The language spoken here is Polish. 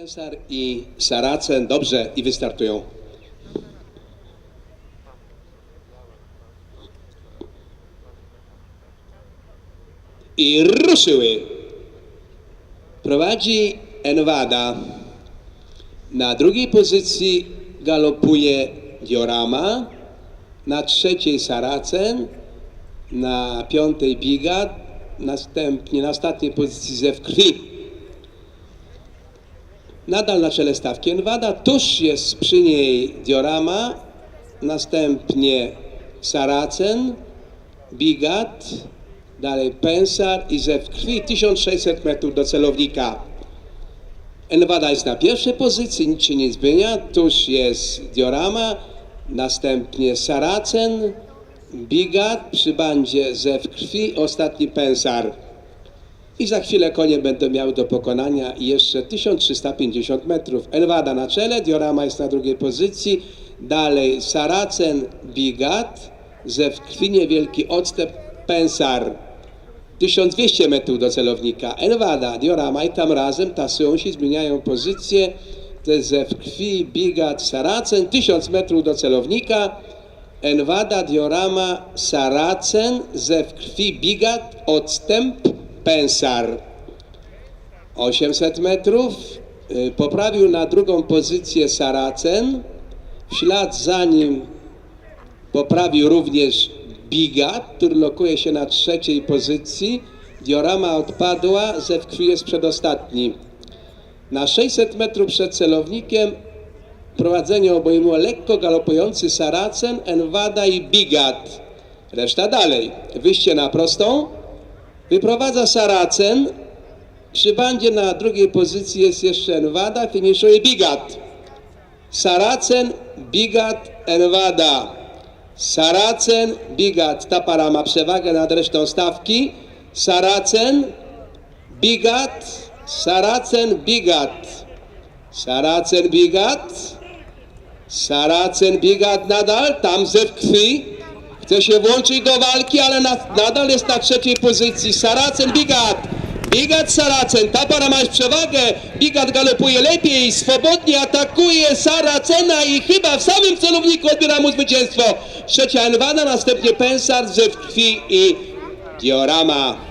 Pensar i Saracen dobrze i wystartują. I ruszyły. Prowadzi Enwada. Na drugiej pozycji galopuje Diorama. Na trzeciej Saracen. Na piątej Bigat. Następnie na ostatniej pozycji Zew Krwi. Nadal na czele stawki Enwada, tuż jest przy niej Diorama, następnie Saracen, Bigat, dalej Pensar i Zew Krwi, 1600 metrów do celownika. Enwada jest na pierwszej pozycji, nic się nie zmienia, tuż jest Diorama, następnie Saracen, Bigat, przy bandzie Zew Krwi, ostatni Pensar. I za chwilę konie będą miały do pokonania jeszcze 1350 metrów. Enwada na czele, Diorama jest na drugiej pozycji, dalej Saracen, Bigat, ze w krwi niewielki odstęp Pensar. 1200 metrów do celownika. Enwada, Diorama i tam razem tasują się, zmieniają pozycję. To jest ze w krwi, Bigat, Saracen, 1000 metrów do celownika. Enwada, Diorama, Saracen, ze w krwi, Bigat, odstęp Pensar 800 metrów. Y, Poprawił na drugą pozycję Saracen. W ślad za nim poprawił również Bigat, który lokuje się na trzeciej pozycji. Diorama odpadła, Zew krwi jest przedostatni. Na 600 metrów przed celownikiem prowadzenie obejmuje lekko galopujący Saracen, Enwada i Bigat. Reszta dalej. Wyjście na prostą. Wyprowadza Saracen. Przy bandzie na drugiej pozycji jest jeszcze Enwada, finiszuje Bigat. Saracen, Bigat, Enwada. Saracen, Bigat. Ta para ma przewagę nad resztą stawki. Saracen, Bigat, Saracen, Bigat. Saracen, Bigat. Saracen, Bigat nadal, tam ze krwi. Chce się włączyć do walki, ale na, nadal jest na trzeciej pozycji. Saracen, Bigat. Bigat, Saracen. Ta para ma już przewagę. Bigat galopuje lepiej, swobodnie atakuje Saracena i chyba w samym celowniku odbiera mu zwycięstwo. Trzecia Enwada, następnie Pensar, ze w krwi i Diorama.